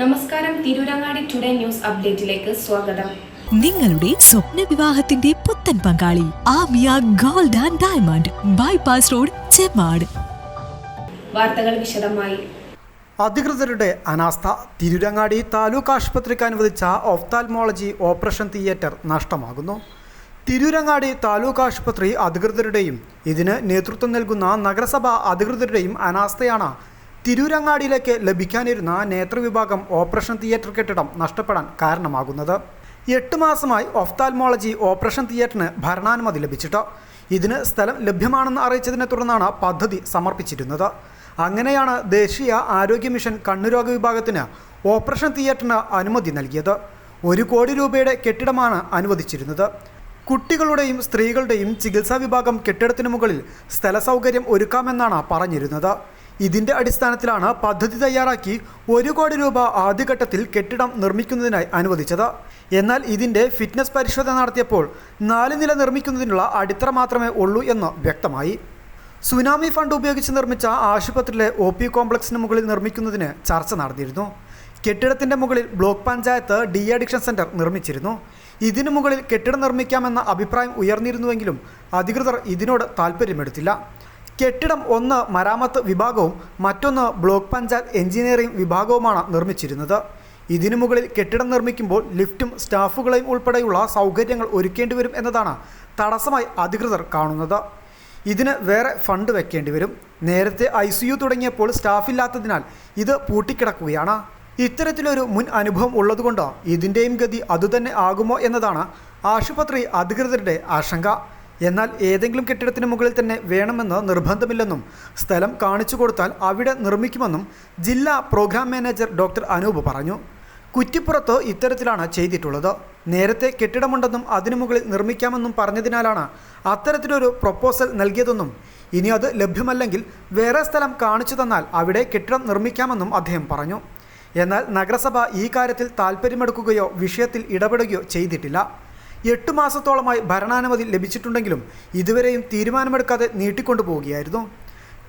നമസ്കാരം Tirurangadi today news അപ്ഡേറ്റിലേക്ക് സ്വാഗതം. നിങ്ങളുടെ സ്വപ്ന വിവാഹത്തിന്റെ പുത്തൻ പങ്കാളി Amiya gold and diamond bypass road Chemmad. വാർത്തകൾ വിശദമായി. അധികൃതരുടെ അനാസ്ഥ തിരുരങ്ങാടി താലൂക്ക് ആശുപത്രിക്ക് അനുവദിച്ച ഒഫ്താൽമോളജി ഓപ്പറേഷൻ തിയേറ്റർ നഷ്ടമാകുന്നു. തിരൂരങ്ങാടി താലൂക്ക് ആശുപത്രി അധികൃതരുടെയും ഇതിന് നേതൃത്വം നൽകുന്ന നഗരസഭാ അധികൃതരുടെയും അനാസ്ഥയാണ് തിരൂരങ്ങാടിയിലേക്ക് ലഭിക്കാനിരുന്ന നേതൃവിഭാഗം ഓപ്പറേഷൻ തിയേറ്റർ കെട്ടിടം നഷ്ടപ്പെടാൻ കാരണമാകുന്നത്. എട്ട് മാസമായി ഒഫ്താൽമോളജി ഓപ്പറേഷൻ തിയേറ്ററിന് ഭരണാനുമതി ലഭിച്ചിട്ട് ഇതിന് സ്ഥലം ലഭ്യമാണെന്ന് അറിയിച്ചതിനെ തുടർന്നാണ് പദ്ധതി സമർപ്പിച്ചിരുന്നത്. അങ്ങനെയാണ് ദേശീയ ആരോഗ്യ മിഷൻ കണ്ണുരോഗ വിഭാഗത്തിന് ഓപ്പറേഷൻ തിയേറ്ററിന് അനുമതി നൽകിയത്. ഒരു കോടി രൂപയുടെ കെട്ടിടമാണ് അനുവദിച്ചിരുന്നത്. കുട്ടികളുടെയും സ്ത്രീകളുടെയും ചികിത്സാ വിഭാഗം കെട്ടിടത്തിന് മുകളിൽ സ്ഥലസൗകര്യം ഒരുക്കാമെന്നാണ് പറഞ്ഞിരുന്നത്. ഇതിന്റെ അടിസ്ഥാനത്തിലാണ് പദ്ധതി തയ്യാറാക്കി ഒരു കോടി രൂപ ആദ്യഘട്ടത്തിൽ കെട്ടിടം നിർമ്മിക്കുന്നതിനായി അനുവദിച്ചത്. എന്നാൽ ഇതിന്റെ ഫിറ്റ്നസ് പരിശോധന നടത്തിയപ്പോൾ നാല് നില നിർമ്മിക്കുന്നതിനുള്ള അടിത്തറ മാത്രമേ ഉള്ളൂ എന്ന് വ്യക്തമായി. സുനാമി ഫണ്ട് ഉപയോഗിച്ച് നിർമ്മിച്ച ആശുപത്രിയിലെ ഒ പി കോംപ്ലക്സിന് മുകളിൽ നിർമ്മിക്കുന്നതിന് ചർച്ച നടന്നിരുന്നു. കെട്ടിടത്തിന്റെ മുകളിൽ block panchayat de addiction centre നിർമ്മിച്ചിരുന്നു. ഇതിനു മുകളിൽ കെട്ടിടം നിർമ്മിക്കാമെന്ന അഭിപ്രായം ഉയർന്നിരുന്നുവെങ്കിലും അധികൃതർ ഇതിനോട് താല്പര്യമെടുത്തില്ല കെട്ടിടം ഒന്ന് മരാമത്ത് വിഭാഗവും മറ്റൊന്ന് ബ്ലോക്ക് പഞ്ചായത്ത് എഞ്ചിനീയറിംഗ് വിഭാഗവുമാണ് നിർമ്മിച്ചിരുന്നത്. ഇതിനു മുകളിൽ കെട്ടിടം നിർമ്മിക്കുമ്പോൾ ലിഫ്റ്റും സ്റ്റാഫുകളെയും ഉൾപ്പെടെയുള്ള സൗകര്യങ്ങൾ ഒരുക്കേണ്ടി വരും എന്നതാണ് തടസ്സമായി അധികൃതർ കാണുന്നത്. ഇതിന് വേറെ ഫണ്ട് വെക്കേണ്ടി വരും. നേരത്തെ ഐ സി യു തുടങ്ങിയപ്പോൾ സ്റ്റാഫില്ലാത്തതിനാൽ ഇത് പൂട്ടിക്കിടക്കുകയാണ്. ഇത്തരത്തിലൊരു മുൻ അനുഭവം ഉള്ളതുകൊണ്ട് ഇതിന്റെയും ഗതി അതുതന്നെ ആകുമോ എന്നതാണ് ആശുപത്രി അധികൃതരുടെ ആശങ്ക. എന്നാൽ ഏതെങ്കിലും കെട്ടിടത്തിന് മുകളിൽ തന്നെ വേണമെന്ന് നിർബന്ധമില്ലെന്നും സ്ഥലം കാണിച്ചു കൊടുത്താൽ അവിടെ നിർമ്മിക്കുമെന്നും ജില്ലാ പ്രോഗ്രാം മാനേജർ ഡോക്ടർ അനൂപ് പറഞ്ഞു. കുറ്റിപ്പുറത്ത് ഇത്തരത്തിലാണ് ചെയ്തിട്ടുള്ളത്. നേരത്തെ കെട്ടിടമുണ്ടെന്നും അതിനു മുകളിൽ നിർമ്മിക്കാമെന്നും പറഞ്ഞതിനാലാണ് അത്തരത്തിലൊരു പ്രൊപ്പോസൽ നൽകിയതെന്നും ഇനി അത് ലഭ്യമല്ലെങ്കിൽ വേറെ സ്ഥലം കാണിച്ചു തന്നാൽ അവിടെ കെട്ടിടം നിർമ്മിക്കാമെന്നും അദ്ദേഹം പറഞ്ഞു. എന്നാൽ നഗരസഭ ഈ കാര്യത്തിൽ താൽപ്പര്യമെടുക്കുകയോ വിഷയത്തിൽ ഇടപെടുകയോ ചെയ്തിട്ടില്ല. എട്ട് മാസത്തോളമായി ഭരണാനുമതി ലഭിച്ചിട്ടുണ്ടെങ്കിലും ഇതുവരെയും തീരുമാനമെടുക്കാതെ നീട്ടിക്കൊണ്ടുപോവുകയായിരുന്നു.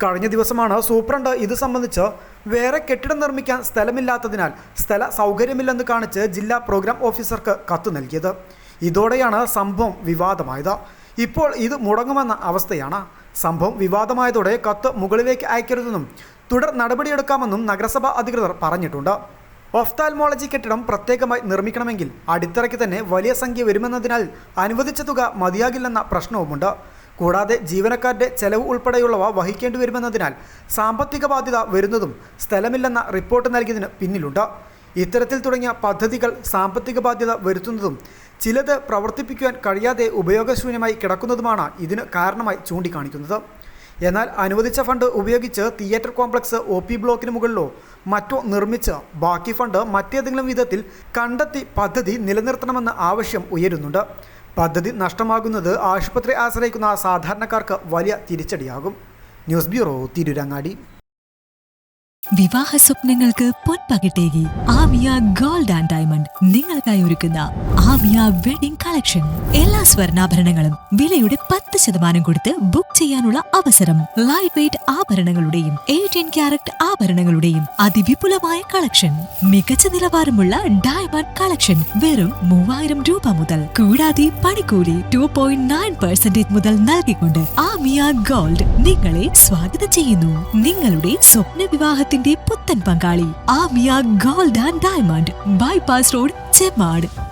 കഴിഞ്ഞ ദിവസമാണ് സൂപ്രണ്ട് ഇത് സംബന്ധിച്ച് വേറെ കെട്ടിടം നിർമ്മിക്കാൻ സ്ഥലമില്ലാത്തതിനാൽ സ്ഥല സൗകര്യമില്ലെന്ന് കാണിച്ച് ജില്ലാ പ്രോഗ്രാം ഓഫീസർക്ക് കത്ത് നൽകിയത്. ഇതോടെയാണ് സംഭവം വിവാദമായത്. ഇപ്പോൾ ഇത് മുടങ്ങുമെന്ന അവസ്ഥയാണ്. സംഭവം വിവാദമായതോടെ കത്ത് മുകളിലേക്ക് അയക്കരുതെന്നും തുടർ നടപടിയെടുക്കാമെന്നും നഗരസഭാ അധികൃതർ പറഞ്ഞിട്ടുണ്ട്. ഒഫ്താൽമോളജി കെട്ടിടം പ്രത്യേകമായി നിർമ്മിക്കണമെങ്കിൽ അടിത്തറയ്ക്ക് തന്നെ വലിയ സംഖ്യ വരുമെന്നതിനാൽ അനുവദിച്ച തുക മതിയാകില്ലെന്ന പ്രശ്നവുമുണ്ട്. കൂടാതെ ജീവനക്കാരുടെ ചെലവ് ഉൾപ്പെടെയുള്ളവ വഹിക്കേണ്ടി വരുമെന്നതിനാൽ സാമ്പത്തിക ബാധ്യത വരുന്നതും സ്ഥലമില്ലെന്ന റിപ്പോർട്ട് നൽകിയതിന് പിന്നിലുണ്ട്. ഇത്തരത്തിൽ തുടങ്ങിയ പദ്ധതികൾ സാമ്പത്തിക ബാധ്യത വരുത്തുന്നതും ചിലത് പ്രവർത്തിപ്പിക്കുവാൻ കഴിയാതെ ഉപയോഗശൂന്യമായി കിടക്കുന്നതുമാണ് ഇതിന് കാരണമായി ചൂണ്ടിക്കാണിക്കുന്നത്. എന്നാൽ അനുവദിച്ച ഫണ്ട് ഉപയോഗിച്ച് തിയേറ്റർ കോംപ്ലക്സ് ഒ പി ബ്ലോക്കിന് മുകളിലോ മറ്റോ നിർമ്മിച്ച് ബാക്കി ഫണ്ട് മറ്റേതെങ്കിലും വിധത്തിൽ കണ്ടെത്തി പദ്ധതി നിലനിർത്തണമെന്ന ആവശ്യം ഉയരുന്നുണ്ട്. പദ്ധതി നഷ്ടമാകുന്നത് ആശുപത്രി ആശ്രയിക്കുന്ന സാധാരണക്കാർക്ക് വലിയ തിരിച്ചടിയാകും. News bureau Tirurangadi. വിവാഹ സ്വപ്നങ്ങൾക്ക് പൊൻപകട്ടേകി. ആമിയ ഗോൾഡ് ആൻഡ് ഡയമണ്ട് നിങ്ങൾക്കായി ഒരുക്കുന്ന ആമിയ വെഡിംഗ് കളക്ഷൻ. എല്ലാ സ്വർണാഭരണങ്ങളും വിലയുടെ പത്ത് ശതമാനം കൊടുത്ത് ബുക്ക് ചെയ്യാനുള്ള അവസരം. ലൈറ്റ് വെയിറ്റ് ആഭരണങ്ങളുടെയും എയ്റ്റീൻ ക്യാരറ്റ് ആഭരണങ്ങളുടെയും അതിവിപുലമായ കളക്ഷൻ. മികച്ച നിലവാരമുള്ള ഡയമണ്ട് കളക്ഷൻ വെറും മൂവായിരം രൂപ മുതൽ. കൂടാതെ പണിക്കൂലി ടു പോയിന്റ് നയൻ പെർസെന്റേജ് മുതൽ നൽകിക്കൊണ്ട് ആമിയ ഗോൾഡ് നിങ്ങളെ സ്വാഗതം ചെയ്യുന്നു. നിങ്ങളുടെ സ്വപ്ന വിവാഹത്തിന്റെ പുത്തൻ പങ്കാളി Amiya gold and diamond bypass road Chemmad.